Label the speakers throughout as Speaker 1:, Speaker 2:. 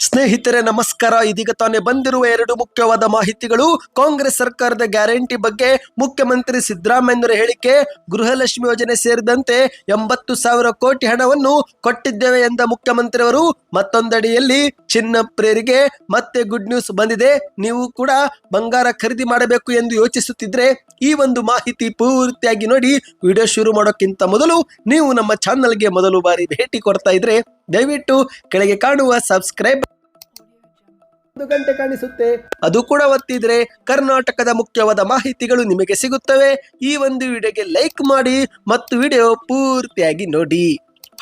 Speaker 1: ಸ್ನೇಹಿತರೆ, ನಮಸ್ಕಾರ. ಇದೀಗ ತಾನೇ ಬಂದಿರುವ ಎರಡು ಮುಖ್ಯವಾದ ಮಾಹಿತಿಗಳು. ಕಾಂಗ್ರೆಸ್ ಸರ್ಕಾರದ ಗ್ಯಾರಂಟಿ ಬಗ್ಗೆ ಮುಖ್ಯಮಂತ್ರಿ ಸಿದ್ದರಾಮಯ್ಯರ ಹೇಳಿಕೆ, ಗೃಹಲಕ್ಷ್ಮಿ ಯೋಜನೆ ಸೇರಿದಂತೆ ಎಂಬತ್ತು ಸಾವಿರ ಕೋಟಿ ಹಣವನ್ನು ಕೊಟ್ಟಿದ್ದೇವೆ ಎಂದ ಮುಖ್ಯಮಂತ್ರಿಯವರು. ಮತ್ತೊಂದಡಿಯಲ್ಲಿ, ಚಿನ್ನ ಪ್ರೇರಿಗೆ ಮತ್ತೆ ಗುಡ್ ನ್ಯೂಸ್ ಬಂದಿದೆ. ನೀವು ಕೂಡ ಬಂಗಾರ ಖರೀದಿ ಮಾಡಬೇಕು ಎಂದು ಯೋಚಿಸುತ್ತಿದ್ರೆ ಈ ಒಂದು ಮಾಹಿತಿ ಪೂರ್ತಿಯಾಗಿ ನೋಡಿ. ವಿಡಿಯೋ ಶುರು ಮಾಡೋಕ್ಕಿಂತ ಮೊದಲು ನೀವು ನಮ್ಮ ಚಾನಲ್ಗೆ ಮೊದಲು ಬಾರಿ ಭೇಟಿ ಕೊಡ್ತಾ ಇದ್ರೆ ದಯವಿಟ್ಟು ಕೆಳಗೆ ಕಾಣುವ ಸಬ್ಸ್ಕ್ರೈಬ್ ಒಂದು ಗಂಟೆ ಕಾಣಿಸುತ್ತೆ. ಅದು ಕೂಡ ಒತ್ತಿದ್ರೆ ಕರ್ನಾಟಕದ ಮುಖ್ಯವಾದ ಮಾಹಿತಿಗಳು ನಿಮಗೆ ಸಿಗುತ್ತವೆ. ಈ ಒಂದು ವಿಡಿಯೋಗೆ ಲೈಕ್ ಮಾಡಿ ಮತ್ತು ವಿಡಿಯೋ ಪೂರ್ತಿಯಾಗಿ ನೋಡಿ.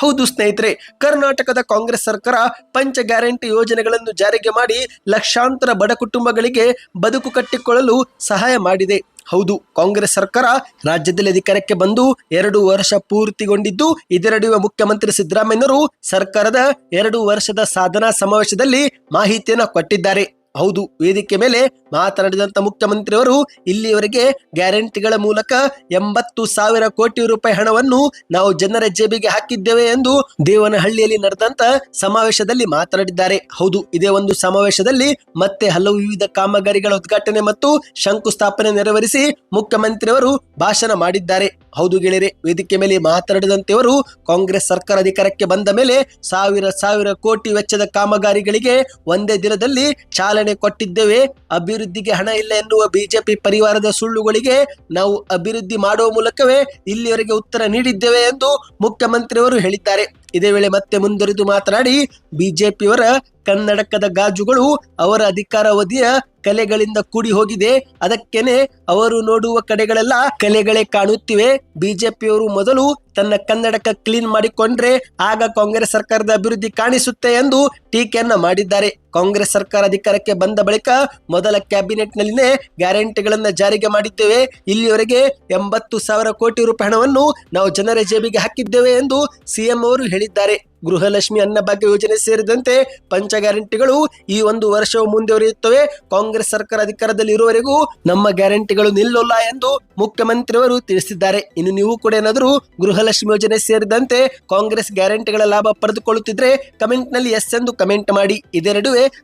Speaker 1: ಹೌದು ಸ್ನೇಹಿತರೆ, ಕರ್ನಾಟಕದ ಕಾಂಗ್ರೆಸ್ ಸರ್ಕಾರ ಪಂಚ ಗ್ಯಾರಂಟಿ ಯೋಜನೆಗಳನ್ನು ಜಾರಿಗೆ ಮಾಡಿ ಲಕ್ಷಾಂತರ ಬಡ ಕುಟುಂಬಗಳಿಗೆ ಬದುಕು ಕಟ್ಟಿಕೊಳ್ಳಲು ಸಹಾಯ ಮಾಡಿದೆ. ಹೌದು, ಕಾಂಗ್ರೆಸ್ ಸರ್ಕಾರ ರಾಜ್ಯದಲ್ಲಿ ಅಧಿಕಾರಕ್ಕೆ ಬಂದು ಎರಡು ವರ್ಷ ಪೂರ್ತಿಗೊಂಡಿದ್ದು ಇದರಡಿಯುವ ಮುಖ್ಯಮಂತ್ರಿ ಸಿದ್ದರಾಮಯ್ಯನವರು ಸರ್ಕಾರದ ಎರಡು ವರ್ಷದ ಸಾಧನಾ ಸಮಾವೇಶದಲ್ಲಿ ಮಾಹಿತಿಯನ್ನು ಕೊಟ್ಟಿದ್ದಾರೆ. ಹೌದು, ವೇದಿಕೆ ಮೇಲೆ ಮಾತನಾಡಿದಂತ ಮುಖ್ಯಮಂತ್ರಿಯವರು ಇಲ್ಲಿಯವರೆಗೆ ಗ್ಯಾರಂಟಿಗಳ ಮೂಲಕ ಎಂಬತ್ತು ಸಾವಿರ ಕೋಟಿ ರೂಪಾಯಿ ಹಣವನ್ನು ನಾವು ಜನರ ಜೇಬಿಗೆ ಹಾಕಿದ್ದೇವೆ ಎಂದು ದೇವನಹಳ್ಳಿಯಲ್ಲಿ ನಡೆದಂತ ಸಮಾವೇಶದಲ್ಲಿ ಮಾತನಾಡಿದ್ದಾರೆ. ಹೌದು, ಇದೇ ಒಂದು ಸಮಾವೇಶದಲ್ಲಿ ಮತ್ತೆ ಹಲವು ವಿವಿಧ ಕಾಮಗಾರಿಗಳ ಉದ್ಘಾಟನೆ ಮತ್ತು ಶಂಕುಸ್ಥಾಪನೆ ನೆರವೇರಿಸಿ ಮುಖ್ಯಮಂತ್ರಿಯವರು ಭಾಷಣ ಮಾಡಿದ್ದಾರೆ. ಹೌದು ಗೆಳೆಯರೆ, ವೇದಿಕೆ ಮೇಲೆ ಮಾತನಾಡಿದಂತೆಯವರು ಕಾಂಗ್ರೆಸ್ ಸರ್ಕಾರ ಅಧಿಕಾರಕ್ಕೆ ಬಂದ ಮೇಲೆ ಸಾವಿರ ಸಾವಿರ ಕೋಟಿ ವೆಚ್ಚದ ಕಾಮಗಾರಿಗಳಿಗೆ ಒಂದೇ ದಿನದಲ್ಲಿ ಚಾಲನೆ ಕೊಟ್ಟಿದ್ದೇವೆ. ಅಭಿವೃದ್ಧಿಗೆ ಹಣ ಇಲ್ಲ ಎನ್ನುವ ಬಿಜೆಪಿ ಪರಿವಾರದ ಸುಳ್ಳುಗಳಿಗೆ ನಾವು ಅಭಿವೃದ್ಧಿ ಮಾಡುವ ಮೂಲಕವೇ ಇಲ್ಲಿವರೆಗೆ ಉತ್ತರ ನೀಡಿದ್ದೇವೆ ಎಂದು ಮುಖ್ಯಮಂತ್ರಿಯವರು ಹೇಳಿದ್ದಾರೆ. ಇದೇ ವೇಳೆ ಮತ್ತೆ ಮುಂದುವರಿದು ಮಾತನಾಡಿ, ಬಿಜೆಪಿಯವರ ಕನ್ನಡಕದ ಗಾಜುಗಳು ಅವರ ಅಧಿಕಾರಾವಧಿಯ ಕಲೆಗಳಿಂದ ಕೂಡಿ ಹೋಗಿದೆ ಅದಕ್ಕೇನೆ ಅವರು ನೋಡುವ ಕಡೆಗಳೆಲ್ಲ ಕಲೆಗಳೇ ಕಾಣುತ್ತಿವೆ. ಬಿಜೆಪಿಯವರು ಮೊದಲು ತನ್ನ ಕನ್ನಡಕ ಕ್ಲೀನ್ ಮಾಡಿಕೊಂಡ್ರೆ ಆಗ ಕಾಂಗ್ರೆಸ್ ಸರ್ಕಾರದ ಅಭಿವೃದ್ಧಿ ಕಾಣಿಸುತ್ತೆ ಎಂದು ಟೀಕೆಯನ್ನ ಮಾಡಿದ್ದಾರೆ. ಕಾಂಗ್ರೆಸ್ ಸರ್ಕಾರ ಅಧಿಕಾರಕ್ಕೆ ಬಂದ ಬಳಿಕ ಮೊದಲ ಕ್ಯಾಬಿನೆಟ್ ನಲ್ಲಿನೇ ಗ್ಯಾರಂಟಿಗಳನ್ನ ಜಾರಿಗೆ ಮಾಡಿದ್ದೇವೆ. ಇಲ್ಲಿವರೆಗೆ ಎಂಬತ್ತು ಸಾವಿರ ಕೋಟಿ ರೂಪಾಯಿ ಹಣವನ್ನು ನಾವು ಜನರ ಜೇಬಿಗೆ ಹಾಕಿದ್ದೇವೆ ಎಂದು ಸಿಎಂ ಅವರು ಹೇಳಿದ್ದಾರೆ. ಗೃಹಲಕ್ಷ್ಮಿ ಅನ್ನಭಾಗ್ಯ ಯೋಜನೆ ಸೇರಿದಂತೆ ಪಂಚ ಗ್ಯಾರಂಟಿಗಳು ಈ ಒಂದು ವರ್ಷವೂ ಮುಂದುವರಿಯುತ್ತವೆ. ಕಾಂಗ್ರೆಸ್ ಸರ್ಕಾರ ಅಧಿಕಾರದಲ್ಲಿ ಇರುವವರೆಗೂ ನಮ್ಮ ಗ್ಯಾರಂಟಿಗಳು ನಿಲ್ಲಲ್ಲ ಎಂದು ಮುಖ್ಯಮಂತ್ರಿಯವರು ತಿಳಿಸಿದ್ದಾರೆ. ಇನ್ನು ನೀವು ಕೂಡ ಏನಾದರೂ ಗೃಹಲಕ್ಷ್ಮಿ ಯೋಜನೆ ಸೇರಿದಂತೆ ಕಾಂಗ್ರೆಸ್ ಗ್ಯಾರಂಟಿಗಳ ಲಾಭ ಪಡೆದುಕೊಳ್ಳುತ್ತಿದ್ರೆ ಕಮೆಂಟ್ನಲ್ಲಿ ಎಸ್ ಎಂದು ಕಮೆಂಟ್ ಮಾಡಿ. ಇದೇ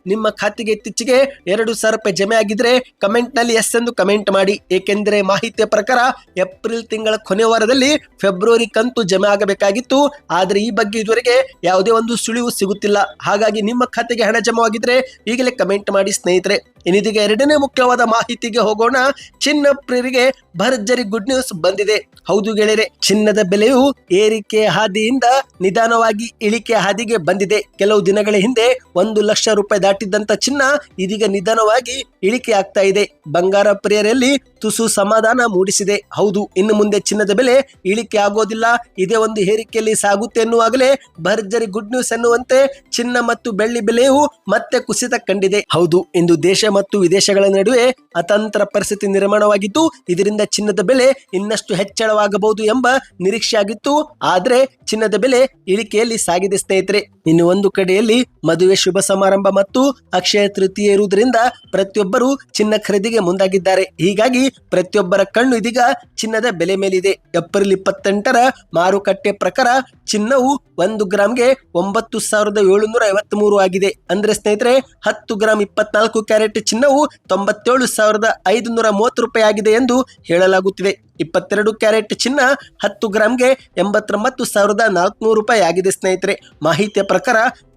Speaker 1: ನಿಮ್ಮ ಖಾತೆಗೆ ಇತ್ತೀಚೆಗೆ ಎರಡು ಸಾವಿರ ರೂಪಾಯಿ ಜಮೆ ಆಗಿದ್ರೆ ಕಮೆಂಟ್ನಲ್ಲಿ ಎಸ್ ಎಂದು ಕಮೆಂಟ್ ಮಾಡಿ. ಏಕೆಂದರೆ ಮಾಹಿತಿಯ ಪ್ರಕಾರ ಏಪ್ರಿಲ್ ತಿಂಗಳ ಕೊನೆ ವಾರದಲ್ಲಿ ಫೆಬ್ರವರಿ ಕಂತು ಜಮೆ ಆಗಬೇಕಾಗಿತ್ತು. ಆದರೆ ಈ ಬಗ್ಗೆ ಇದುವರೆಗೆ ಯಾವುದೇ ಒಂದು ಸುಳಿವು ಸಿಗುತ್ತಿಲ್ಲ. ಹಾಗಾಗಿ ನಿಮ್ಮ ಖಾತೆಗೆ ಹಣ ಜಮವಾಗಿದ್ರೆ ಈಗಲೇ ಕಮೆಂಟ್ ಮಾಡಿ ಸ್ನೇಹಿತರೆ. ಇನ್ನಿದೀಗ ಎರಡನೇ ಮುಖ್ಯವಾದ ಮಾಹಿತಿಗೆ ಹೋಗೋಣ. ಚಿನ್ನ ಪ್ರಿಯರಿಗೆ ಭರ್ಜರಿ ಗುಡ್ ನ್ಯೂಸ್ ಬಂದಿದೆ. ಹೌದು ಗೆಳೆಯರೆ, ಚಿನ್ನದ ಬೆಲೆಯು ಏರಿಕೆ ಹಾದಿಯಿಂದ ನಿಧಾನವಾಗಿ ಇಳಿಕೆ ಹಾದಿಗೆ ಬಂದಿದೆ. ಕೆಲವು ದಿನಗಳ ಹಿಂದೆ ಒಂದು ಲಕ್ಷ ರೂಪಾಯಿ ದಾಟಿದ್ದಂತ ಚಿನ್ನ ಇದೀಗ ನಿಧಾನವಾಗಿ ಇಳಿಕೆ ಆಗ್ತಾ ಇದೆ. ಬಂಗಾರ ಪ್ರಿಯರಲ್ಲಿ ತುಸು ಸಮಾಧಾನ ಮೂಡಿಸಿದೆ. ಹೌದು, ಇನ್ನು ಮುಂದೆ ಚಿನ್ನದ ಬೆಲೆ ಇಳಿಕೆ ಆಗೋದಿಲ್ಲ. ಇದೇ ಒಂದು ಏರಿಕೆಯಲ್ಲಿ ಸಾಗುತ್ತೆ ಎನ್ನುವಾಗಲೇ ಭರ್ಜರಿ ಗುಡ್ ನ್ಯೂಸ್ ಎನ್ನುವಂತೆ ಚಿನ್ನ ಮತ್ತು ಬೆಳ್ಳಿ ಬೆಲೆಯು ಮತ್ತೆ ಕುಸಿತ ಕಂಡಿದೆ. ಹೌದು, ಇಂದು ದೇಶ ಮತ್ತು ವಿದೇಶಗಳ ನಡುವೆ ಅತಂತ್ರ ಪರಿಸ್ಥಿತಿ ನಿರ್ಮಾಣವಾಗಿದ್ದು, ಇದರಿಂದ ಚಿನ್ನದ ಬೆಲೆ ಇನ್ನಷ್ಟು ಹೆಚ್ಚಳವಾಗಬಹುದು ಎಂಬ ನಿರೀಕ್ಷೆ ಆಗಿತ್ತು ಆದ್ರೆ ಚಿನ್ನದ ಬೆಲೆ ಇಳಿಕೆಯಲ್ಲಿ ಸಾಗಿದೆ ಸ್ನೇಹಿತರೆ. ಇನ್ನು ಒಂದು ಕಡೆಯಲ್ಲಿ ಮದುವೆ ಶುಭ ಸಮಾರಂಭ ಮತ್ತು ಅಕ್ಷಯ ತೃತೀಯ ಇರುವುದರಿಂದ ಪ್ರತಿಯೊಬ್ಬರು ಚಿನ್ನ ಖರೀದಿಗೆ ಮುಂದಾಗಿದ್ದಾರೆ. ಹೀಗಾಗಿ ಪ್ರತಿಯೊಬ್ಬರ ಕಣ್ಣು ಇದೀಗ ಚಿನ್ನದ ಬೆಲೆ ಮೇಲಿದೆ. ಏಪ್ರಿಲ್ ಇಪ್ಪತ್ತೆಂಟರ ಮಾರುಕಟ್ಟೆ ಪ್ರಕಾರ ಚಿನ್ನವು ಒಂದು ಗ್ರಾಮ್ಗೆ ಒಂಬತ್ತು ಸಾವಿರದ ಏಳುನೂರ ಐವತ್ತ್ ಮೂರು ಆಗಿದೆ. ಅಂದ್ರೆ ಸ್ನೇಹಿತರೆ, ಹತ್ತು ಗ್ರಾಮ್ ಇಪ್ಪತ್ನಾಲ್ಕು ಕ್ಯಾರೆಟ್ ಚಿನ್ನವು ತೊಂಬತ್ತೇಳು ಸಾವಿರದ ಐದುನೂರ ಮೂವತ್ತು ರೂಪಾಯಿ ಆಗಿದೆ ಎಂದು ಹೇಳಲಾಗುತ್ತಿದೆ. ಇಪ್ಪತ್ತೆರಡು ಕ್ಯಾರೆಟ್ ಚಿನ್ನ ಹತ್ತು ಗ್ರಾಮ್ಗೆ ಎಂಬತ್ತೊಂಬತ್ತು ಸಾವಿರದ ನಾಲ್ಕುನೂರು ರೂಪಾಯಿ ಆಗಿದೆ, ಸ್ನೇಹಿತರೆ. ಮಾಹಿತಿಯ ಪ್ರಕಾರ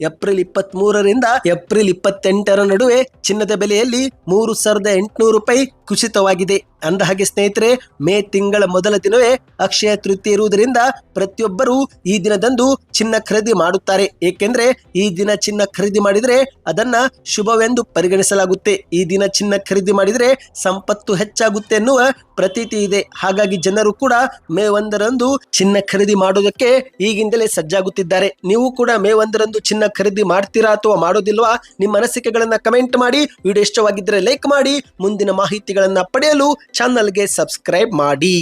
Speaker 1: ಏಪ್ರಿಲ್ ಇಪ್ಪತ್ತ್ ಮೂರರಿಂದ ಏಪ್ರಿಲ್ ಇಪ್ಪತ್ತೆಂಟರ ನಡುವೆ ಚಿನ್ನದ ಬೆಲೆಯಲ್ಲಿ ಮೂರು ಸಾವಿರದ ಎಂಟುನೂರು ರೂಪಾಯಿ ಕುಸಿತವಾಗಿದೆ. ಅಂದ ಹಾಗೆ, ಸ್ನೇಹಿತರೆ, ಮೇ ತಿಂಗಳ ಮೊದಲ ದಿನವೇ ಅಕ್ಷಯ ತೃತೀಯ ಇರುವುದರಿಂದ ಪ್ರತಿಯೊಬ್ಬರೂ ಈ ದಿನದಂದು ಚಿನ್ನ ಖರೀದಿ ಮಾಡುತ್ತಾರೆ. ಏಕೆಂದ್ರೆ ಈ ದಿನ ಚಿನ್ನ ಖರೀದಿ ಮಾಡಿದ್ರೆ ಅದನ್ನ ಶುಭವೆಂದು ಪರಿಗಣಿಸಲಾಗುತ್ತೆ. ಈ ದಿನ ಚಿನ್ನ ಖರೀದಿ ಮಾಡಿದ್ರೆ ಸಂಪತ್ತು ಹೆಚ್ಚಾಗುತ್ತೆ ಎನ್ನುವ ಪ್ರತೀತಿ ಇದೆ. ಹಾಗಾಗಿ ಜನರು ಕೂಡ ಮೇ ಒಂದರಂದು ಚಿನ್ನ ಖರೀದಿ ಮಾಡೋದಕ್ಕೆ ಈಗಿಂದಲೇ ಸಜ್ಜಾಗುತ್ತಿದ್ದಾರೆ. ನೀವು ಕೂಡ ಮೇ ಒಂದರಂದು ಚಿನ್ನ ಖರೀದಿ ಮಾಡ್ತೀರಾ ಅಥವಾ ಮಾಡೋದಿಲ್ವಾ? ನಿಮ್ಮ ಅನಿಸಿಕೆಗಳನ್ನ ಕಮೆಂಟ್ ಮಾಡಿ. ವಿಡಿಯೋ ಇಷ್ಟವಾಗಿದ್ದರೆ ಲೈಕ್ ಮಾಡಿ. ಮುಂದಿನ ಮಾಹಿತಿಗಳನ್ನ ಪಡೆಯಲು ಚಾನಲ್ಗೆ ಸಬ್ಸ್ಕ್ರೈಬ್ ಮಾಡಿ.